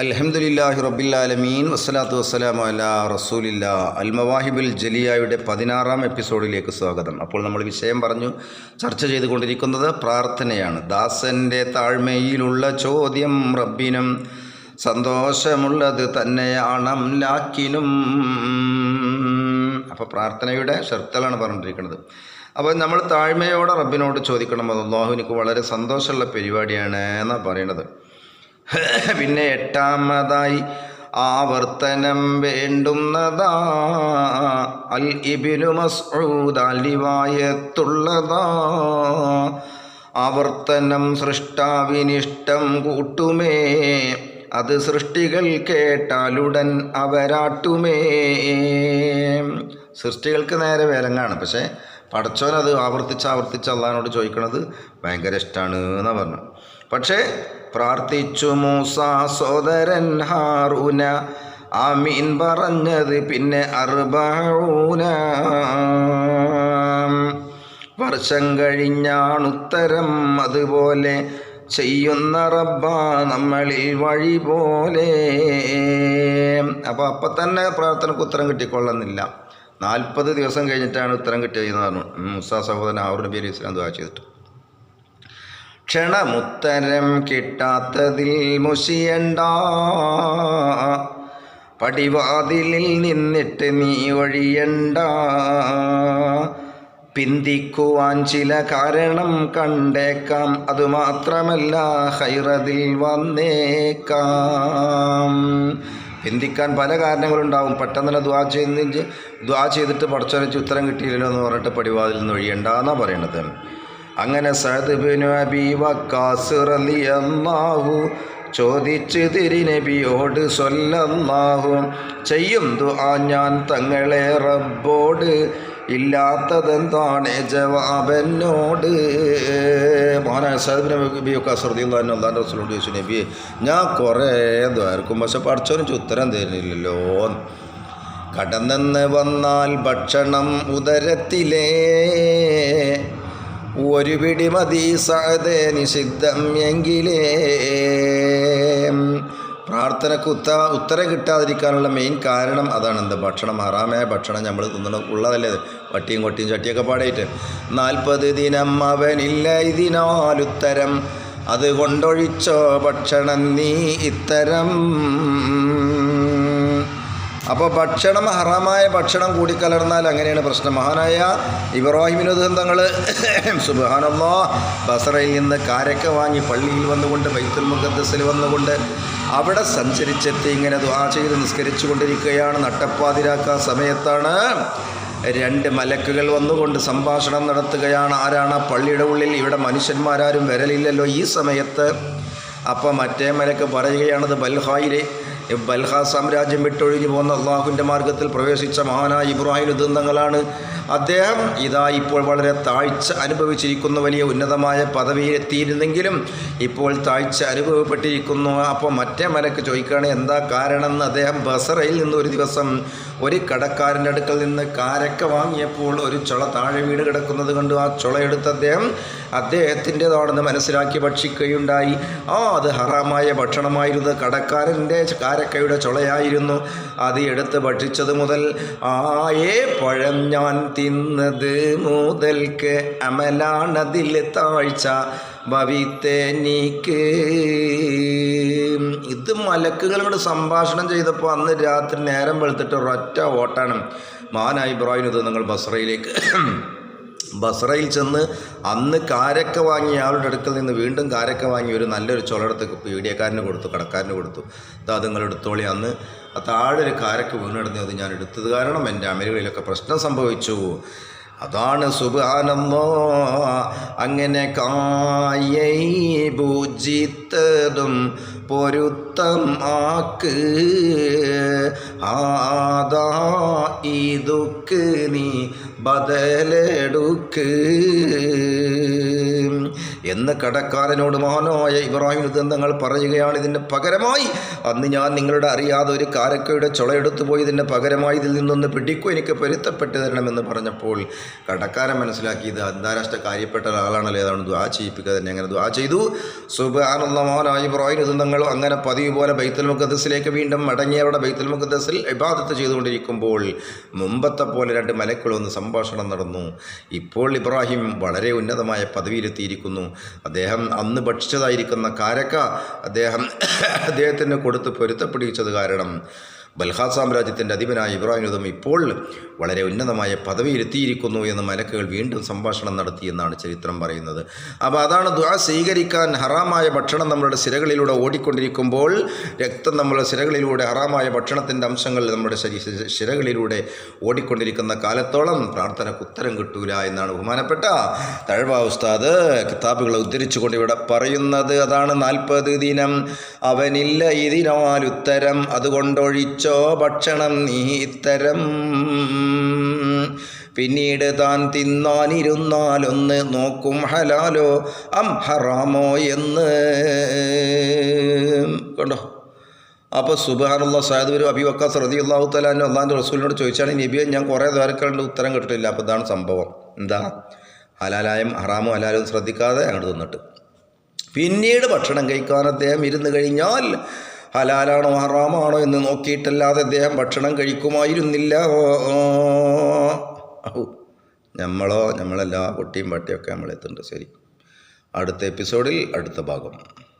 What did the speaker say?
അൽഹംദുലില്ലാഹി റബ്ബില്ലാലമീൻ വസ്സലാത്തു വസ്സലാമു അലാ റസൂലില്ല. അൽമവാഹിബുൽ ജലിയായുടെ പതിനാറാം എപ്പിസോഡിലേക്ക് സ്വാഗതം. അപ്പോൾ നമ്മൾ വിഷയം പറഞ്ഞു ചർച്ച ചെയ്തുകൊണ്ടിരിക്കുന്നത് പ്രാർത്ഥനയാണ്. ദാസന്റെ താഴ്മയിലുള്ള ചോദ്യം റബ്ബിനും സന്തോഷമുള്ളത് തന്നെയാണം ലാക്കിനും. അപ്പോൾ പ്രാർത്ഥനയുടെ ഷർത്തലാണ് പറഞ്ഞിരിക്കുന്നത്. അപ്പോൾ നമ്മൾ താഴ്മയോടെ റബ്ബിനോട് ചോദിക്കണം. അത് അള്ളാഹു വളരെ സന്തോഷമുള്ള പരിപാടിയാണ് എന്നാണ് പറയണത്. പിന്നെ എട്ടാമതായി ആവർത്തനം വേണ്ടുന്നതാ. അൽ ഇബിനു മസ്ഊദ് അലിവായത്തുള്ളതാ. ആവർത്തനം സൃഷ്ടാവിനിഷ്ടം കൂട്ടുമേ. അത് സൃഷ്ടികൾ കേട്ടാലുടൻ അവരാട്ടുമേ. സൃഷ്ടികൾക്ക് നേരെ വേലങ്ങാണ്. പക്ഷേ പടച്ചോൻ അത് ആവർത്തിച്ച് ആവർത്തിച്ച് അള്ളഹാനോട് ചോദിക്കണത് ഭയങ്കര ഇഷ്ടമാണ് എന്നാണ് പറഞ്ഞു. പക്ഷേ പ്രാർത്ഥിച്ചു മൂസ സോദരൻ ഹാറൂന ആമീൻ പറഞ്ഞത് പിന്നെ അർബൂന വർഷം കഴിഞ്ഞാണുത്തരം അതുപോലെ ചെയ്യുന്ന റബ്ബ നമ്മളിൽ വഴി പോലെ. അപ്പോൾ അപ്പം തന്നെ പ്രാർത്ഥനക്ക് ഉത്തരം കിട്ടിക്കൊള്ളുന്നില്ല. നാൽപ്പത് ദിവസം കഴിഞ്ഞിട്ടാണ് ഉത്തരം കിട്ടിയതെന്ന് പറഞ്ഞു. മുസാ സഹോദരൻ ആറുടെ പേര് ഇസ്ലാം ദുവാ ചെയ്തിട്ട്. ക്ഷണമുത്തരം കിട്ടാത്തതിൽ മുഷിയണ്ട. പടിവാതിലിൽ നിന്നിട്ട് നീ ഒഴിയണ്ട പിന്തിക്കുവാൻ ചില കാരണം കണ്ടേക്കാം. അതുമാത്രമല്ല ഹൈറതിൽ വന്നേക്കാം. പിന്തിക്കാൻ പല കാരണങ്ങളുണ്ടാവും. പെട്ടെന്ന് തന്നെ ദ്വാ ചെയ്ത് ദ്വാ ചെയ്തിട്ട് പടച്ചൊരച്ച് ഉത്തരം കിട്ടിയില്ലല്ലോ എന്ന് പറഞ്ഞിട്ട് പടിവാതിൽ നിന്ന് ഒഴിയണ്ടെന്നാണ് പറയണത്. അങ്ങനെ സഅദ് ബിനു അബി വക്കാസ് ചോദിച്ചു തിരിനബിയോട് സ്വല്ലല്ലാഹു ചെയ്യും ദുആ ഞാൻ തങ്ങളെ റബ്ബോട് ഇല്ലാത്തതെന്താണ് ബിൻ അബി വക്കാസ് റളിയല്ലാഹു അള്ളാഹു റസൂലോട് ചോദിച്ചു നബി ഞാൻ കുറേ ദ്വാർക്കും പക്ഷെ പഠിച്ചവനും ഉത്തരം തരുന്നില്ലല്ലോ. കടന്നെന്ന് വന്നാൽ ഭക്ഷണം ഉദരത്തിലേ ഒരു പിടി മതി സാധേ നിഷിദ്ധം എങ്കിലേ. പ്രാർത്ഥനക്ക് ഉത്ത ഉത്തരം കിട്ടാതിരിക്കാനുള്ള മെയിൻ കാരണം അതാണ്. എന്ത്? ഭക്ഷണം. ഹറാമായ ഭക്ഷണം നമ്മൾ തിന്നണം. ഉള്ളതല്ലേ വട്ടിയും കൊട്ടിയും ചട്ടിയൊക്കെ പാടായിട്ട്. നാൽപ്പത് ദിനം അവനില്ല ഇതിനാലുത്തരം. അതുകൊണ്ടൊഴിച്ചോ ഭക്ഷണം നീ ഇത്തരം. അപ്പോൾ ഭക്ഷണം ഹറാമായ ഭക്ഷണം കൂടിക്കലർന്നാൽ അങ്ങനെയാണ് പ്രശ്നം. മഹാനായ ഇബ്രാഹിമിന് ദന്തങ്ങൾ സുബാനല്ലോ ബസറയിൽ നിന്ന് കാരക്ക വാങ്ങി പള്ളിയിൽ വന്നുകൊണ്ട് ബൈത്തുൽ മുഖദ്സിൽ വന്നുകൊണ്ട് അവിടെ സഞ്ചരിച്ചെത്തി ഇങ്ങനെ ദ്വാ ചെയ്ത് നിസ്കരിച്ചു കൊണ്ടിരിക്കുകയാണ് നട്ടപ്പാതിരാക്ക സമയത്താണ് രണ്ട് മലക്കുകൾ വന്നുകൊണ്ട് സംഭാഷണം നടത്തുകയാണ്. ആരാണ് പള്ളിയുടെ ഉള്ളിൽ? ഇവിടെ മനുഷ്യന്മാരാരും വരലില്ലല്ലോ. ഈ സമയത്ത് അപ്പോൾ മറ്റേ മലക്ക് പറയുകയാണത് ബൽഹായിലെ ബൽഹ സാമ്രാജ്യം വിട്ടൊഴിഞ്ഞു പോകുന്ന അള്ളാഹുവിന്റെ മാർഗത്തിൽ പ്രവേശിച്ച മഹാനായ ഇബ്രാഹിം ദുന്തങ്ങളാണ് അദ്ദേഹം ഇതാ ഇപ്പോൾ വളരെ താഴ്ച അനുഭവിച്ചിരിക്കുന്ന വലിയ ഉന്നതമായ പദവിയിലെത്തിയിരുന്നെങ്കിലും ഇപ്പോൾ താഴ്ച അനുഭവപ്പെട്ടിരിക്കുന്നു. അപ്പോൾ മറ്റേ മലക്ക് ചോദിക്കുകയാണ് എന്താ കാരണം എന്ന് അദ്ദേഹം ബസറയിൽ നിന്ന് ഒരു ദിവസം ഒരു കടക്കാരന്റെ അടുക്കൽ നിന്ന് കാരക്ക വാങ്ങിയപ്പോൾ ഒരു ചുള താഴെ വീട് കിടക്കുന്നത് കണ്ടു. ആ ചുള എടുത്ത് അദ്ദേഹം അദ്ദേഹത്തിന്റെതാണെന്ന് മനസ്സിലാക്കി ഭക്ഷിക്കുകയുണ്ടായി. ആ അത് ഹറാമായ ഭക്ഷണമായിരുന്നു. കടക്കാരന്റെ കാരക്കയുടെ ചുളയായിരുന്നു. അത് എടുത്ത് ഭക്ഷിച്ചത് മുതൽ ആയേ പഴം ഞാൻ തിന്നത് മുതൽക്ക് അമലാണതിൽ താഴ്ച ഭവിത്തേനിക്ക് ഇത് മലക്കുകളോട് സംഭാഷണം ചെയ്തപ്പോൾ അന്ന് രാത്രി നേരം വെളുത്തിട്ട് ഒരൊറ്റ ഓട്ടാണ് മാനായി ഇബ്രാഹിം ഇത് നിങ്ങൾ ബസ്രയിലേക്ക് ബസ്രയിൽ ചെന്ന് അന്ന് കാരക്ക വാങ്ങിയ ആളുടെ അടുക്കൽ നിന്ന് വീണ്ടും കാരക്ക വാങ്ങി ഒരു നല്ലൊരു ചുളടത്ത് പീഡിയക്കാരന് കൊടുത്തു കടക്കാരന് കൊടുത്തു. അതാ നിങ്ങൾ എടുത്തോളി. അന്ന് താഴെ ഒരു കാരക്ക അത് ഞാൻ എടുത്തത് കാരണം എന്റെ അമലുകളിലൊക്കെ പ്രശ്നം സംഭവിച്ചു. അതാണ് സുബാനമ്മോ അങ്ങനെ കായൈ പൂജിത്തതും പൊരുത്തം ആക്ക്. ആദാ ഈ ദുഃഖ് നീ ബദലെടുക്ക്. എന്ന് കടക്കാരനോട് മഹാനായ ഇബ്രാഹിം ദന്തങ്ങൾ പറയുകയാണ് ഇതിന് പകരമായി. അന്ന് ഞാൻ നിങ്ങളുടെ അറിയാതെ ഒരു കാരക്കയുടെ ചുളയെടുത്തു പോയി ഇതിന്റെ പകരമായി ഇതിൽ നിന്നൊന്ന് പിടിക്കൂ എനിക്ക് പൊരുത്തപ്പെട്ട് തരണമെന്ന് പറഞ്ഞപ്പോൾ കടക്കാരൻ മനസ്സിലാക്കി ഇത് അന്താരാഷ്ട്ര കാര്യപ്പെട്ട ഒരാളാണല്ലോ ഏതാണ് ദ്വാ ചെയ്യിപ്പിക്കുക തന്നെ. അങ്ങനെ ദ്വാ ചെയ്തു. സുബാനുള്ള മഹാനായ ഇബ്രാഹിം ദന്തങ്ങൾ അങ്ങനെ പതിവ് പോലെ ബൈത്തുൽ മുഖദ്സിലേക്ക് വീണ്ടും മടങ്ങി അവിടെ ബൈത്തുൽ മുഖദ്സിൽ ഇബാദത്ത് ചെയ്തുകൊണ്ടിരിക്കുമ്പോൾ മുമ്പത്തെ പോലെ രണ്ട് മലക്കളൊന്ന് സംഭാഷണം നടന്നു. ഇപ്പോൾ ഇബ്രാഹിം വളരെ ഉന്നതമായ പദവിയിലെത്തിയിരിക്കുന്നു. അദ്ദേഹം അന്ന് ഭക്ഷിച്ചതായിരിക്കുന്ന കാരക്ക അദ്ദേഹം അദ്ദേഹത്തിന് കൊടുത്ത് പൊരുത്തപ്പെടിച്ചത് കാരണം ബൽഹാ സാമ്രാജ്യത്തിന്റെ അധിപനായ ഇബ്രാഹിം ഉദം ഇപ്പോൾ വളരെ ഉന്നതമായ പദവിയിലെത്തിയിരിക്കുന്നു എന്ന് മലക്കുകൾ വീണ്ടും സംഭാഷണം നടത്തിയെന്നാണ് ചരിത്രം പറയുന്നത്. അപ്പോൾ അതാണ് ദ്വാ സ്വീകരിക്കാൻ ഹറാമായ ഭക്ഷണം നമ്മുടെ സിരകളിലൂടെ ഓടിക്കൊണ്ടിരിക്കുമ്പോൾ രക്തം നമ്മുടെ സിരകളിലൂടെ ഹറാമായ ഭക്ഷണത്തിന്റെ അംശങ്ങൾ നമ്മുടെ സിരകളിലൂടെ ഓടിക്കൊണ്ടിരിക്കുന്ന കാലത്തോളം പ്രാർത്ഥനയ്ക്ക് ഉത്തരം കിട്ടൂല എന്നാണ് ബഹുമാനപ്പെട്ട തഴവ ഉസ്താദ് കിതാബുകളെ ഉദ്ധരിച്ചുകൊണ്ട് ഇവിടെ പറയുന്നത്. അതാണ് നാൽപ്പത് ദിനം. അവനില്ല ഇതിനാൽ ഉത്തരം അതുകൊണ്ടൊഴിച്ചോ ഭക്ഷണം നീ ഇത്തരം. പിന്നീട് താൻ തിന്നാനിരുന്നാലൊന്ന് നോക്കും ഹലാലോ അം ഹറാമോ എന്ന്. കണ്ടോ? അപ്പോൾ സുബാനുള്ള സായദ് ഒരു അഭിവക്ക റതി അള്ളാഹു തലാൻ അള്ളാഹിന്റെ റസൂലിനോട് ചോദിച്ചാണ് നബിയെ ഞാൻ കുറേ ദ്വാരക്കളുടെ ഉത്തരം കിട്ടില്ല അപ്പോൾ ഇതാണ് സംഭവം. എന്താ? ഹലാലായും ഹറാമോ ഹലാലും ശ്രദ്ധിക്കാതെ അങ്ങോട്ട് തിന്നിട്ട് പിന്നീട് ഭക്ഷണം കഴിക്കാൻ അദ്ദേഹം ഇരുന്ന് കഴിഞ്ഞാൽ ഹലാലാണോ ഹറാമാണോ എന്ന് നോക്കിയിട്ടല്ലാതെ അദ്ദേഹം ഭക്ഷണം കഴിക്കുമായിരുന്നില്ല. നമ്മളോ നമ്മളെല്ലാ കുട്ടിയും പട്ടിയൊക്കെ നമ്മളെത്തുന്നുണ്ട്. ശരി. അടുത്ത എപ്പിസോഡിൽ അടുത്ത ഭാഗം.